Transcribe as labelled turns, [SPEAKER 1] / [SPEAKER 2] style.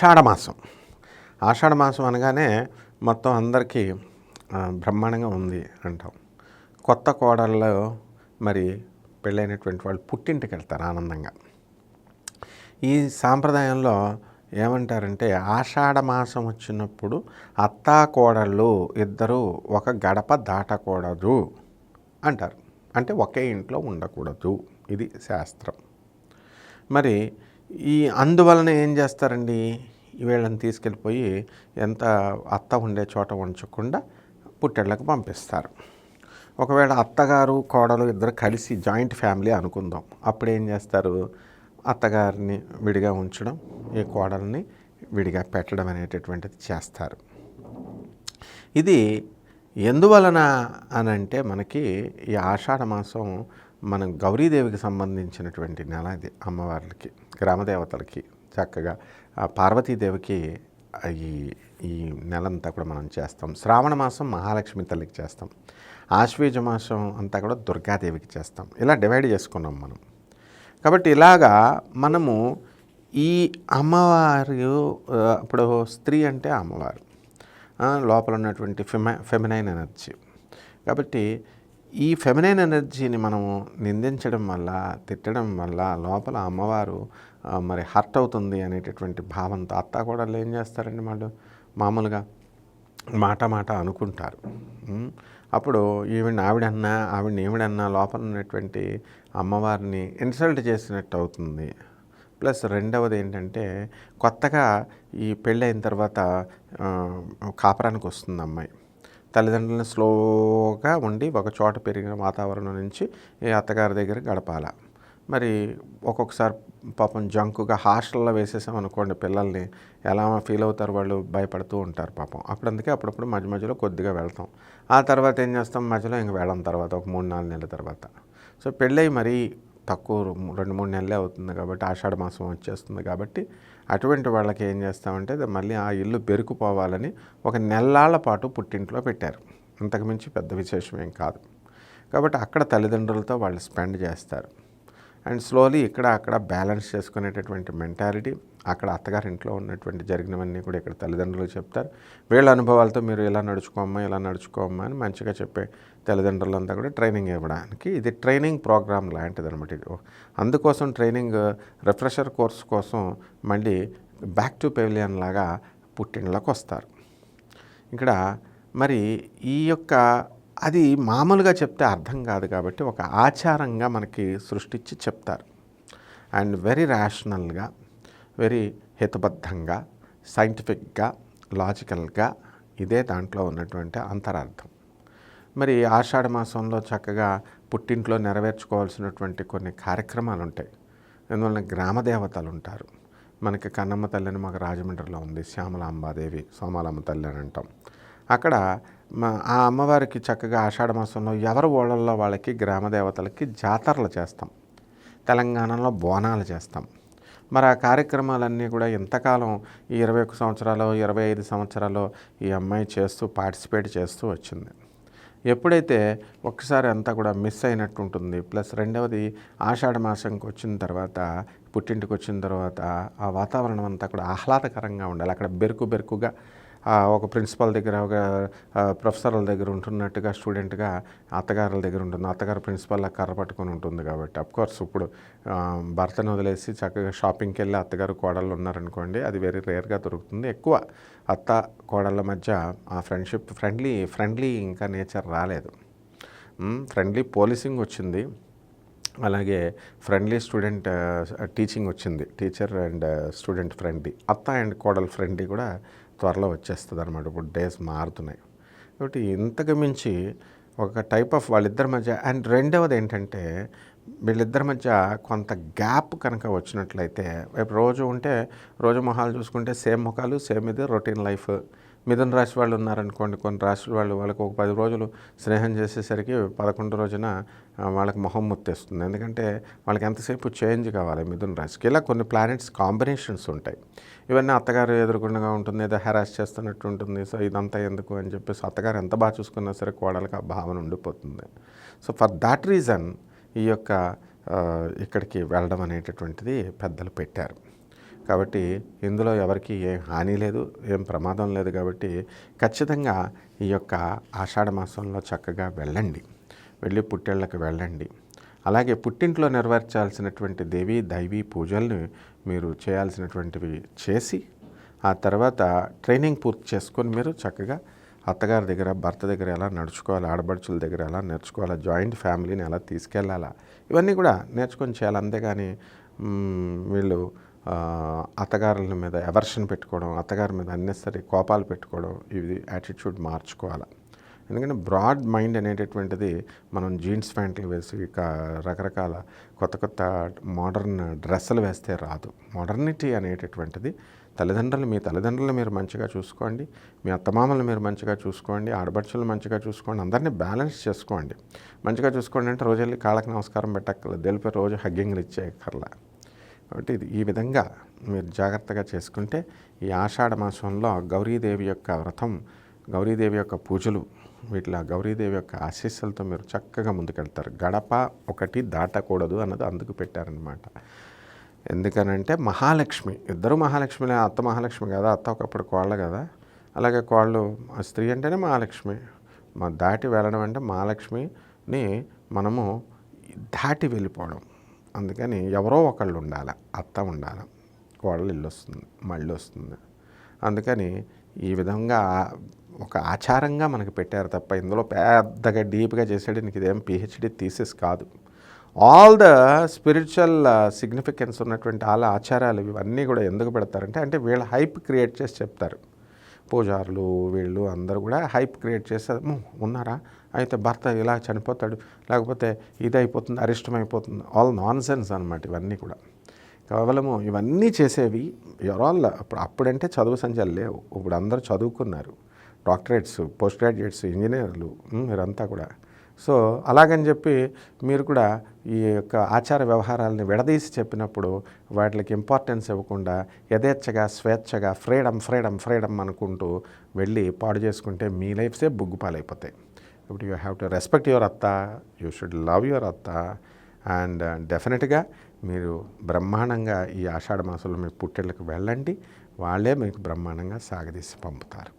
[SPEAKER 1] ఆషాఢమాసం. ఆషాఢమాసం అనగానే మొత్తం అందరికీ బ్రహ్మాండంగా ఉంది అంటాం. కొత్త కోడల్లో మరి పెళ్ళైనటువంటి వాళ్ళు పుట్టింటికి వెళ్తారు ఆనందంగా. ఈ సాంప్రదాయంలో ఏమంటారంటే ఆషాఢమాసం వచ్చినప్పుడు అత్తా కోడళ్ళు ఇద్దరు ఒక గడప దాటకూడదు అంటారు. అంటే ఒకే ఇంట్లో ఉండకూడదు. ఇది శాస్త్రం. మరి ఈ అందువలన ఏం చేస్తారండి? వీళ్ళని తీసుకెళ్ళిపోయి ఎంత అత్త ఉండే చోట ఉంచకుండా పుట్టెళ్ళకు పంపిస్తారు. ఒకవేళ అత్తగారు కోడలు ఇద్దరు కలిసి జాయింట్ ఫ్యామిలీ అనుకుందాం. అప్పుడు ఏం చేస్తారు? అత్తగారిని విడిగా ఉంచడం ఈ కోడల్ని విడిగా పెట్టడం అనేటటువంటిది చేస్తారు. ఇది ఎందువలన అని అంటే మనకి ఈ ఆషాఢ మాసం మనం గౌరీదేవికి సంబంధించినటువంటి నెల ఇది అమ్మవార్లకి. గ్రామదేవతలకి చక్కగా పార్వతీదేవికి ఈ ఈ నెలంతా కూడా మనం చేస్తాం. శ్రావణ మాసం మహాలక్ష్మి తల్లికి చేస్తాం. ఆశ్వీజ మాసం అంతా కూడా దుర్గాదేవికి చేస్తాం. ఇలా డివైడ్ చేసుకున్నాం మనం. కాబట్టి ఇలాగా మనము ఈ అమ్మవారు ఇప్పుడు స్త్రీ అంటే అమ్మవారు. లోపల ఉన్నటువంటి ఫెమ ఫెమినైన్ ఎనర్జీ కాబట్టి ఈ ఫెమినైన్ ఎనర్జీని మనము నిందించడం వల్ల తిట్టడం వల్ల లోపల అమ్మవారు మరి హర్ట్ అవుతుంది అనేటటువంటి భావంతో అత్త కూడా ఏం చేస్తారండి వాళ్ళు? మామూలుగా మాట మాట అనుకుంటారు. అప్పుడు ఈవిడ ఆవిడన్నా ఆవిడని ఏమిడన్నా లోపల ఉన్నటువంటి అమ్మవారిని ఇన్సల్ట్ చేసినట్టు అవుతుంది. ప్లస్ రెండవది ఏంటంటే కొత్తగా ఈ పెళ్ళైన తర్వాత కాపురానికి వస్తుంది అమ్మాయి. తల్లిదండ్రులను స్లోగా ఉండి ఒక చోట పెరిగిన వాతావరణం నుంచి ఈ అత్తగారి దగ్గర గడపాల. మరి ఒక్కొక్కసారి పాపం జంకుగా హాస్టల్లో వేసేసామనుకోండి పిల్లల్ని ఎలా ఫీల్ అవుతారు వాళ్ళు? భయపడుతూ ఉంటారు పాపం. అప్పుడు అందుకే అప్పుడప్పుడు మధ్య మధ్యలో కొద్దిగా వెళ్తాం. ఆ తర్వాత ఏం చేస్తాం? మధ్యలో ఇంక వెళ్ళం తర్వాత ఒక మూడు నాలుగు నెలల తర్వాత. సో పెళ్ళై మరీ తక్కువ రెండు మూడు నెలలే అవుతుంది కాబట్టి ఆషాఢ మాసం వచ్చేస్తుంది కాబట్టి అటువంటి వాళ్ళకి ఏం చేస్తామంటే అది మళ్ళీ ఆ ఇల్లు బెరుకుపోవాలని ఒక నెల్లాళ్ళ పాటు పుట్టింట్లో పెట్టారు. అంతకుమించి పెద్ద విశేషం ఏం కాదు. కాబట్టి అక్కడ తల్లిదండ్రులతో వాళ్ళు స్పెండ్ చేస్తారు. అండ్ స్లోలీ ఇక్కడ అక్కడ బ్యాలెన్స్ చేసుకునేటటువంటి మెంటాలిటీ అక్కడ అత్తగారి ఇంట్లో ఉన్నటువంటి జరిగినవన్నీ కూడా ఇక్కడ తల్లిదండ్రులు చెప్తారు. వీళ్ళ అనుభవాలతో మీరు ఇలా నడుచుకోమ్మా ఇలా నడుచుకోమ్మా అని మంచిగా చెప్పే తల్లిదండ్రులంతా కూడా ట్రైనింగ్ ఇవ్వడానికి ఇది ట్రైనింగ్ ప్రోగ్రామ్ లాంటిది అనమాట ఇది. అందుకోసం ట్రైనింగ్ రిఫ్రెషర్ కోర్స్ కోసం మళ్ళీ బ్యాక్ టు పెవిలియన్ లాగా పుట్టినలోకి వస్తారు. ఇక్కడ మరి ఈ యొక్క అది మామూలుగా చెప్తే అర్థం కాదు కాబట్టి ఒక ఆచారంగా మనకి సృష్టించి చెప్తారు. అండ్ వెరీ రేషనల్గా వెరీ హేతుబద్ధంగా సైంటిఫిక్గా లాజికల్గా ఇదే దాంట్లో ఉన్నటువంటి అంతరార్థం. మరి ఆషాఢ మాసంలో చక్కగా పుట్టింట్లో నెరవేర్చుకోవాల్సినటువంటి కొన్ని కార్యక్రమాలు ఉంటాయి అందువలన గ్రామ దేవతలు ఉంటారు మనకి కన్నమ్మ తల్లిని మాకు రాజమండ్రిలో ఉంది శ్యామలాంబాదేవి సోమాలమ్మ తల్లి అని అంటాం. అక్కడ మా ఆ అమ్మవారికి చక్కగా ఆషాఢ మాసంలో ఎవరి ఓళ్ళల్లో వాళ్ళకి గ్రామ దేవతలకి జాతరలు చేస్తాం. తెలంగాణలో బోనాలు చేస్తాం. మరి ఆ కార్యక్రమాలన్నీ కూడా ఎంతకాలం ఈ ఇరవై ఒక్క సంవత్సరాలు ఇరవై ఐదు సంవత్సరాలు ఈ అమ్మాయి చేస్తూ పార్టిసిపేట్ చేస్తూ వచ్చింది. ఎప్పుడైతే ఒక్కసారి అంతా కూడా మిస్ అయినట్టు ఉంటుంది ప్లస్ రెండవది ఆషాఢ మాసంకి వచ్చిన తర్వాత పుట్టింటికి వచ్చిన తర్వాత ఆ వాతావరణం అంతా కూడా ఆహ్లాదకరంగా ఉండాలి. అక్కడ బెరుకు బెరుకుగా ఒక ప్రిన్సిపాల్ దగ్గర ఒక ప్రొఫెసర్ల దగ్గర ఉంటున్నట్టుగా స్టూడెంట్గా అత్తగారుల దగ్గర ఉంటుంది. అత్తగారు ప్రిన్సిపాల్ కర్ర పట్టుకొని ఉంటుంది కాబట్టి. అఫ్కోర్స్ ఇప్పుడు భర్తను వదిలేసి చక్కగా షాపింగ్కి వెళ్ళి అత్తగారు కోడళ్ళు ఉన్నారనుకోండి అది వెరీ రేర్గా దొరుకుతుంది. ఎక్కువ అత్త కోడళ్ళ మధ్య ఆ ఫ్రెండ్షిప్ ఫ్రెండ్లీ ఫ్రెండ్లీ ఇంకా నేచర్ రాలేదు. ఫ్రెండ్లీ పోలీసింగ్ వచ్చింది. అలాగే ఫ్రెండ్లీ స్టూడెంట్ టీచింగ్ వచ్చింది. Teacher and student friendly. అత్త అండ్ కోడల్ ఫ్రెండ్లీ కూడా త్వరలో వచ్చేస్తుంది అనమాట ఇప్పుడు డేస్ మారుతున్నాయి. కాబట్టి ఇంతకు మించి ఒక టైప్ ఆఫ్ వాళ్ళిద్దరి మధ్య అండ్ రెండవది ఏంటంటే వీళ్ళిద్దరి మధ్య కొంత గ్యాప్ కనుక వచ్చినట్లయితే రేపు రోజు ఉంటే రోజు మొహాలు చూసుకుంటే సేమ్ ముఖాలు సేమ్ ఇది రొటీన్ లైఫ్. మిథున రాశి వాళ్ళు ఉన్నారనుకోండి కొన్ని రాశుల వాళ్ళు వాళ్ళకి ఒక పది రోజులు స్నేహం చేసేసరికి పదకొండు రోజున వాళ్ళకి మొహం ముత్తేస్తుంది. ఎందుకంటే వాళ్ళకి ఎంతసేపు చేంజ్ కావాలి మిథున రాశికి. ఇలా కొన్ని ప్లానెట్స్ కాంబినేషన్స్ ఉంటాయి. ఇవన్నీ అత్తగారు ఎదుర్కొండగా ఉంటుంది ఏదో హెరాస్ చేస్తున్నట్టు ఉంటుంది. సో ఇదంతా ఎందుకు అని చెప్పేసి అత్తగారు ఎంత బాగా చూసుకున్నా సరే కోడలకు ఆ భావన ఉండిపోతుంది. సో ఫర్ దాట్ రీజన్ ఈ యొక్క ఇక్కడికి వెళ్ళడం అనేటటువంటిది పెద్దలు పెట్టారు. కాబట్టి ఇందులో ఎవరికి ఏం హాని లేదు ఏం ప్రమాదం లేదు కాబట్టి ఖచ్చితంగా ఈ యొక్క ఆషాఢ మాసంలో చక్కగా వెళ్ళండి. వెళ్ళి పుట్టేళ్ళకి వెళ్ళండి. అలాగే పుట్టింట్లో నెరవేర్చాల్సినటువంటి దేవి దైవీ పూజల్ని మీరు చేయాల్సినటువంటివి చేసి ఆ తర్వాత ట్రైనింగ్ పూర్తి చేసుకొని మీరు చక్కగా అత్తగారి దగ్గర భర్త దగ్గర ఎలా నడుచుకోవాలి ఆడబడుచుల దగ్గర ఎలా నేర్చుకోవాలా జాయింట్ ఫ్యామిలీని ఎలా తీసుకెళ్ళాలా ఇవన్నీ కూడా నేర్చుకొని చేయాలి. అంతేగాని వీళ్ళు అత్తగారుల మీద ఎవర్షన్ పెట్టుకోవడం అత్తగారి మీద అన్నెసరీ కోపాలు పెట్టుకోవడం ఇవి యాటిట్యూడ్ మార్చుకోవాలి. ఎందుకంటే బ్రాడ్ మైండ్ అనేటటువంటిది మనం జీన్స్ ప్యాంట్లు వేసి ఇక రకరకాల కొత్త కొత్త మోడర్న్ డ్రెస్సులు వేస్తే రాదు. మోడర్నిటీ అనేటటువంటిది తల్లిదండ్రులు మీ తల్లిదండ్రులు మీరు మంచిగా చూసుకోండి మీ అత్తమామలు మీరు మంచిగా చూసుకోండి ఆడబడుచులు మంచిగా చూసుకోండి అందరినీ బ్యాలెన్స్ చేసుకోండి. మంచిగా చూసుకోండి అంటే రోజు వెళ్ళి కాళ్ళకి నమస్కారం పెట్టక్కర్లేదు తెలిపే రోజు హగ్గింగ్లు ఇచ్చేయక్కర్లా. కాబట్టి ఇది ఈ విధంగా మీరు జాగ్రత్తగా చేసుకుంటే ఈ ఆషాఢ మాసంలో గౌరీదేవి యొక్క వ్రతం గౌరీదేవి యొక్క పూజలు వీటిలో గౌరీదేవి యొక్క ఆశీస్సులతో మీరు చక్కగా ముందుకెళ్తారు. గడప ఒకటి దాటకూడదు అన్నది అందుకు పెట్టారనమాట ఎందుకనంటే మహాలక్ష్మి ఇద్దరు మహాలక్ష్మిలే అత్త మహాలక్ష్మి కదా అత్త ఒకప్పుడు కోళ్ళ కదా. అలాగే కోళ్ళు స్త్రీ అంటేనే మహాలక్ష్మి. మా దాటి వెళ్ళడం అంటే మహాలక్ష్మిని మనము దాటి వెళ్ళిపోవడం. అందుకని ఎవరో ఒకళ్ళు ఉండాలి అత్త ఉండాలి కోడలు ఇల్లు వస్తుంది మళ్ళీ వస్తుంది. అందుకని ఈ విధంగా ఒక ఆచారంగా మనకు పెట్టారు తప్ప ఇందులో పెద్దగా డీప్గా చేసాడు నీకు ఇదేం పిహెచ్డి థీసిస్ కాదు. ఆల్ ద స్పిరిచువల్ సిగ్నిఫికెన్స్ ఉన్నటువంటి వాళ్ళ ఆచారాలు ఇవన్నీ కూడా ఎందుకు పెడతారంటే అంటే వీళ్ళ హైప్ క్రియేట్ చేసి చెప్తారు. పూజారులు వీళ్ళు అందరూ కూడా హైప్ క్రియేట్ చేస్తారు "ము, ఉన్నారా? అయితే భర్త ఇలా చనిపోతాడు లేకపోతే ఇది అయిపోతుంది అరిష్టం అయిపోతుంది ఆల్ నాన్ సెన్స్ అనమాట ఇవన్నీ కూడా. కేవలము ఇవన్నీ చేసేవి ఎవరాల్ అప్పుడు అప్పుడంటే చదువు సంఖ్యలు లేవు. ఇప్పుడు అందరూ చదువుకున్నారు. డాక్టరేట్స్ పోస్ట్ గ్రాడ్యుయేట్స్ ఇంజనీర్లు మీరంతా కూడా. సో అలాగని చెప్పి మీరు కూడా ఈ యొక్క ఆచార వ్యవహారాలని విడదీసి చెప్పినప్పుడు వాటికి ఇంపార్టెన్స్ ఇవ్వకుండా యథేచ్ఛగా స్వేచ్ఛగా ఫ్రీడమ్ ఫ్రీడమ్ ఫ్రీడమ్ అనుకుంటూ వెళ్ళి పాడు చేసుకుంటే మీ లైఫ్సే బుగ్గుపాలైపోతాయి. కాబట్టి you have to respect your అత్త యూ షుడ్ లవ్ యువర్ అత్త. అండ్ డెఫినెట్గా మీరు బ్రహ్మాండంగా ఈ ఆషాఢ మాసంలో మీ పుట్టెళ్ళకి వెళ్ళండి. వాళ్ళే మీకు బ్రహ్మాండంగా సాగదీసి పంపుతారు.